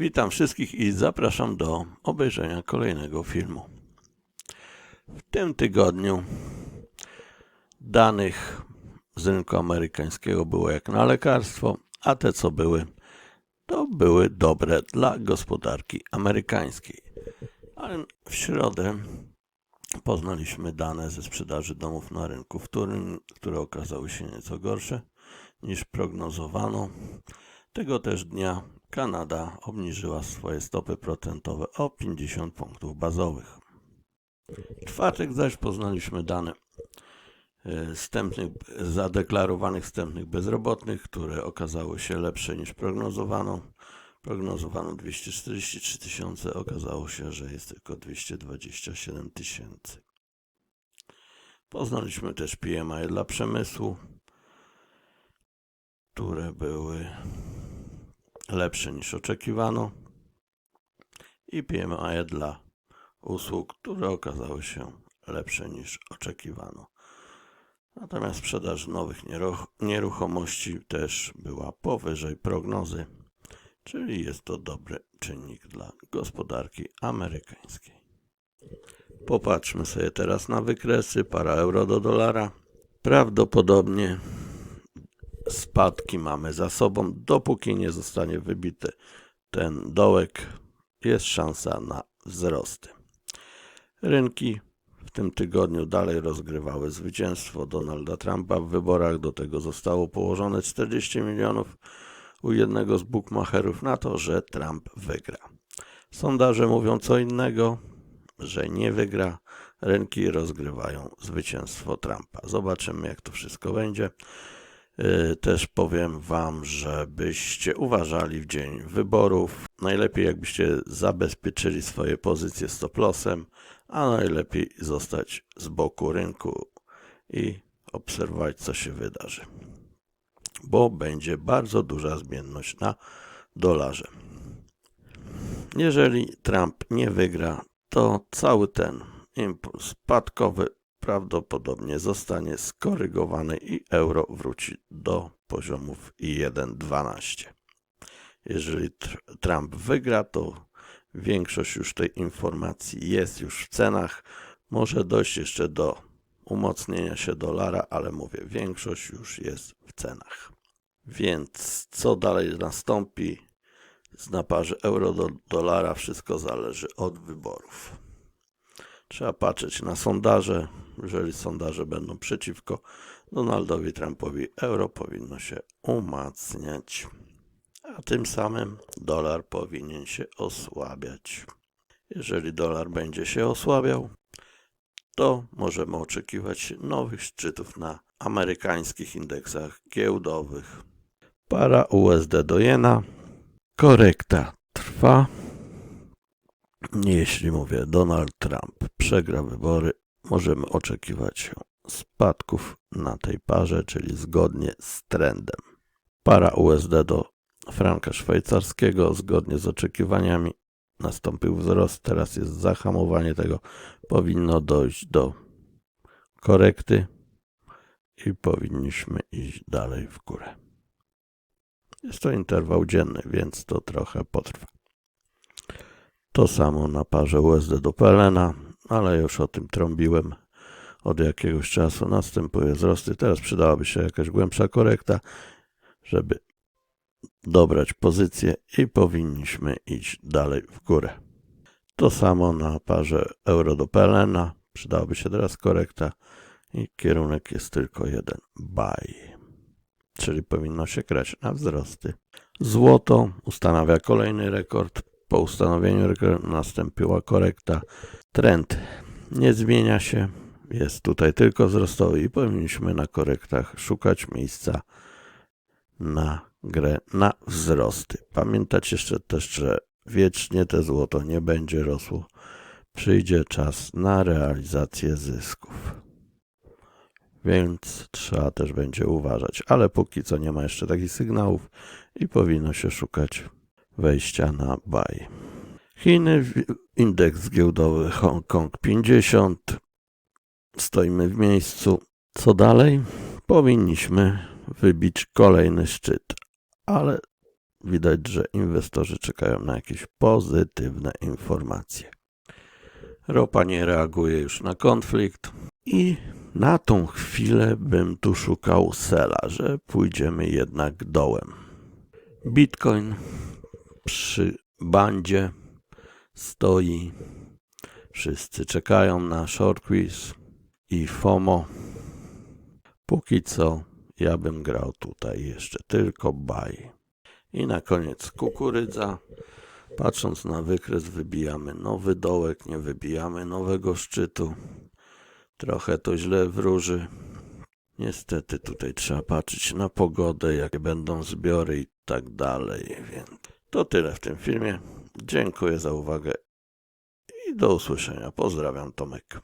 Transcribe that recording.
Witam wszystkich i zapraszam do obejrzenia kolejnego filmu. W tym tygodniu danych z rynku amerykańskiego było jak na lekarstwo, a te co były, to były dobre dla gospodarki amerykańskiej. Ale w środę poznaliśmy dane ze sprzedaży domów na rynku wtórnym, które okazały się nieco gorsze niż prognozowano. Tego też dnia Kanada obniżyła swoje stopy procentowe o 50 punktów bazowych. W czwartek zaś poznaliśmy dane e, wstępnych, zadeklarowanych wstępnych bezrobotnych, które okazały się lepsze niż prognozowano. Prognozowano 243 tysiące, okazało się, że jest tylko 227 tysięcy. Poznaliśmy też PMI dla przemysłu, które były lepsze niż oczekiwano i PMI dla usług, które okazały się lepsze niż oczekiwano. Natomiast sprzedaż nowych nieruch- nieruchomości też była powyżej prognozy, czyli jest to dobry czynnik dla gospodarki amerykańskiej. Popatrzmy sobie teraz na wykresy para euro do dolara. Prawdopodobnie spadki mamy za sobą. Dopóki nie zostanie wybity ten dołek, jest szansa na wzrosty. Rynki w tym tygodniu dalej rozgrywały zwycięstwo Donalda Trumpa w wyborach. Do tego zostało położone 40 milionów u jednego z bookmacherów na to, że Trump wygra. Sondaże mówią co innego, że nie wygra. Rynki rozgrywają zwycięstwo Trumpa. Zobaczymy, jak to wszystko będzie. Yy, Też powiem Wam, żebyście uważali w dzień wyborów. Najlepiej, jakbyście zabezpieczyli swoje pozycje stop lossem, a najlepiej zostać z boku rynku i obserwować, co się wydarzy. Bo będzie bardzo duża zmienność na dolarze. Jeżeli Trump nie wygra, to cały ten impuls spadkowy prawdopodobnie zostanie skorygowany i euro wróci do poziomów 1,12. Jeżeli tr- Trump wygra, to większość już tej informacji jest już w cenach. Może dojść jeszcze do umocnienia się dolara, ale mówię, większość już jest w cenach. Więc co dalej nastąpi na parze euro do dolara, wszystko zależy od wyborów. Trzeba patrzeć na sondaże. Jeżeli sondaże będą przeciwko Donaldowi Trumpowi, euro powinno się umacniać, a tym samym dolar powinien się osłabiać. Jeżeli dolar będzie się osłabiał, to możemy oczekiwać nowych szczytów na amerykańskich indeksach giełdowych. Para USD do jena. Korekta trwa. Jeśli mówię, Donald Trump przegra wybory, możemy oczekiwać spadków na tej parze, czyli zgodnie z trendem. Para USD do franka szwajcarskiego, zgodnie z oczekiwaniami, nastąpił wzrost, teraz jest zahamowanie tego. Powinno dojść do korekty i powinniśmy iść dalej w górę. Jest to interwał dzienny, więc to trochę potrwa. To samo na parze USD do PLN, ale już o tym trąbiłem od jakiegoś czasu. Następuje wzrosty. Teraz przydałaby się jakaś głębsza korekta, żeby dobrać pozycję i powinniśmy iść dalej w górę. To samo na parze euro do PLN. Przydałaby się teraz korekta i kierunek jest tylko jeden. Buy. Czyli powinno się grać na wzrosty. Złoto ustanawia kolejny rekord. Po ustanowieniu rekordu nastąpiła korekta. Trend nie zmienia się. Jest tutaj tylko wzrostowy i powinniśmy na korektach szukać miejsca na grę na wzrosty. Pamiętać jeszcze też, że wiecznie te złoto nie będzie rosło. Przyjdzie czas na realizację zysków. Więc trzeba też będzie uważać. Ale póki co nie ma jeszcze takich sygnałów i powinno się szukać wejścia na buy. Chiny, indeks giełdowy Hongkong 50. Stoimy w miejscu. Co dalej? Powinniśmy wybić kolejny szczyt, ale Widać, że inwestorzy czekają na jakieś pozytywne informacje. Ropa nie reaguje już na konflikt i na tą chwilę bym tu szukał sela, że pójdziemy jednak dołem. Bitcoin przy bandzie stoi. Wszyscy czekają na short quiz i FOMO. Póki co ja bym grał tutaj jeszcze tylko buy. I na koniec kukurydza. Patrząc na wykres wybijamy nowy dołek, nie wybijamy nowego szczytu. Trochę to źle wróży. Niestety tutaj trzeba patrzeć na pogodę, jakie będą zbiory i tak dalej. Więc to tyle w tym filmie. Dziękuję za uwagę i do usłyszenia. Pozdrawiam Tomek.